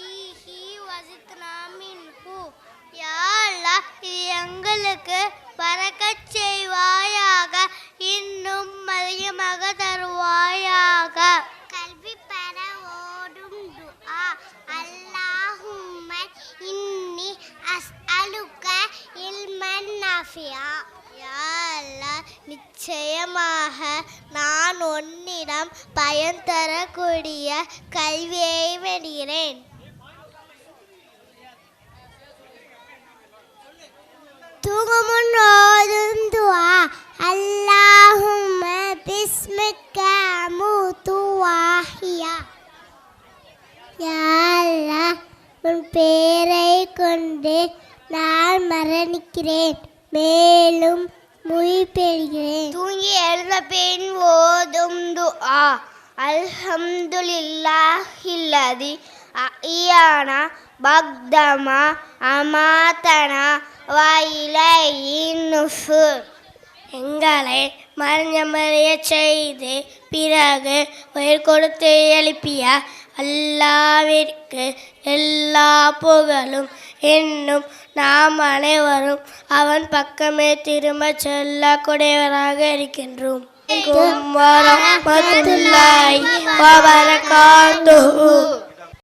ஃபீஹி வசித்னா மின்ஹு யா அல்லாஹ் இது எங்களுக்கு பறக்கச் செய்வாயாக இன்னும் அதிகமாக தருவாயாக. கல்வி பெற ஓடும் துஆ. அல்லாஹும்ம இன்னி அஸ்அலுக்க இல்மன் நாஃபியா. யா நிச்சயமாக நான் உன்னிடம் பயன் தரக்கூடிய கல்வியை வேண்டுகிறேன் வாஹியா யா உன் பேரை கொண்டு நான் மரணிக்கிறேன். மேலும் மொழி பெறுகிறேன். தூங்கி எழுந்த பெண் ஓதும் துஆ. அல்ஹம்துலில்லாஹில்லதி அய்யானா பக்தமா அமாத்தனா வயிலையின் நுஃபுர் எங்களை மறைஞ்சமறைய செய்து பிறகு உயிர் கொடுத்து எழுப்பிய அல்லாவிற்கு எல்லா புகழும் என்னும் நாம் அனைவரும் அவன் பக்கமே திரும்ப செல்லக்கூடியவராக இருக்கின்றோம். வரமத்துல்லாஹி வபரகாத்துஹு